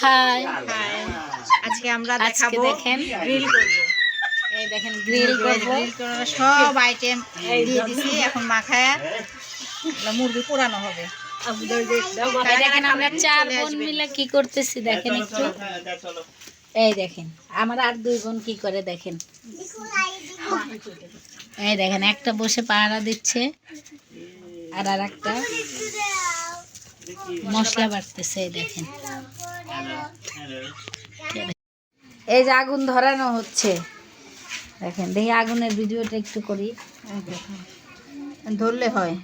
High আজকে আমরা আজকে দেখাবো দেখেন গ্রিল করব। এই দেখেন গ্রিল করব। গ্রিল করার সব আইটেম দিয়ে দিছি। এখন মাখায় মুরগি পোড়ানো হবে। দেখেন আমরা চার বোন মিলে কি করতেছি দেখেন একটু। এই দেখেন আমার আর দুই বোন কি করে দেখেন? এই দেখেন একটা বসে পাহারা দিচ্ছে আর আর একটা মশলা বাটতেছে এই দেখেন। এই যে আগুন ধরানো হচ্ছে। দেখেন, দেখি আগুনের ভিডিওটা একটু করি। ধরলে হয়।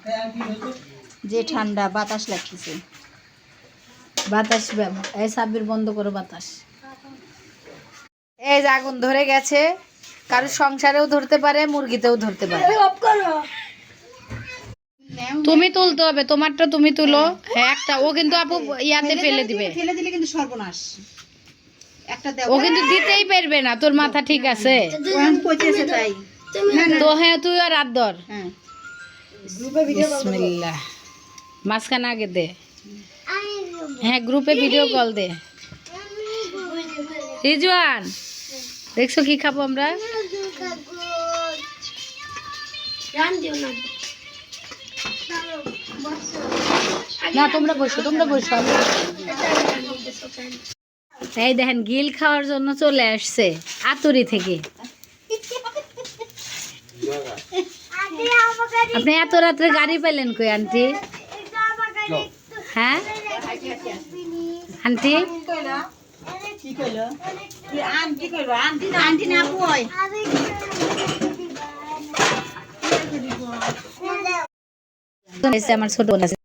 যে ঠান্ডা বাতাস লাগতেছে। বাতাস এই সাবির বন্ধ করো বাতাস। এই যে আগুন ধরে গেছে। কারও সংসারেও ধরতে পারে, মুরগিতেও ধরতে পারে। তুমি তুলতে হবে তোমারটা তুমি তুলো। হ্যাঁ। একটা ও কিন্তু আপু ইয়াতে ফেলে দিবে। ফেলে দিলে কিন্তু সর্বনাশ। একটা দেও। ও কিন্তু দিতেই পারবে না তোর মাথা ঠিক আছে। ওখান পচেছে তাই। তো হ্যাঁ তুই আর রাত ধর। হ্যাঁ। বিসমিল্লাহ। মাঝখানে আগে দে। হ্যাঁ গ্রুপে ভিডিও কল দে। রিজওয়ান দেখছ কি খাব আমরা? না। তোমরা বসো তোমরা বসো এই দেখেন গিল খাওয়ার জন্য চলে আসছে, আতুরি থেকে। আপনি এত রাত্রে গাড়ি পেলেন কই, আন্টি? হ্যাঁ? আন্টি? আন্টি না আন্টি না আপু হয় এসে আমার ছোট বোন আছে।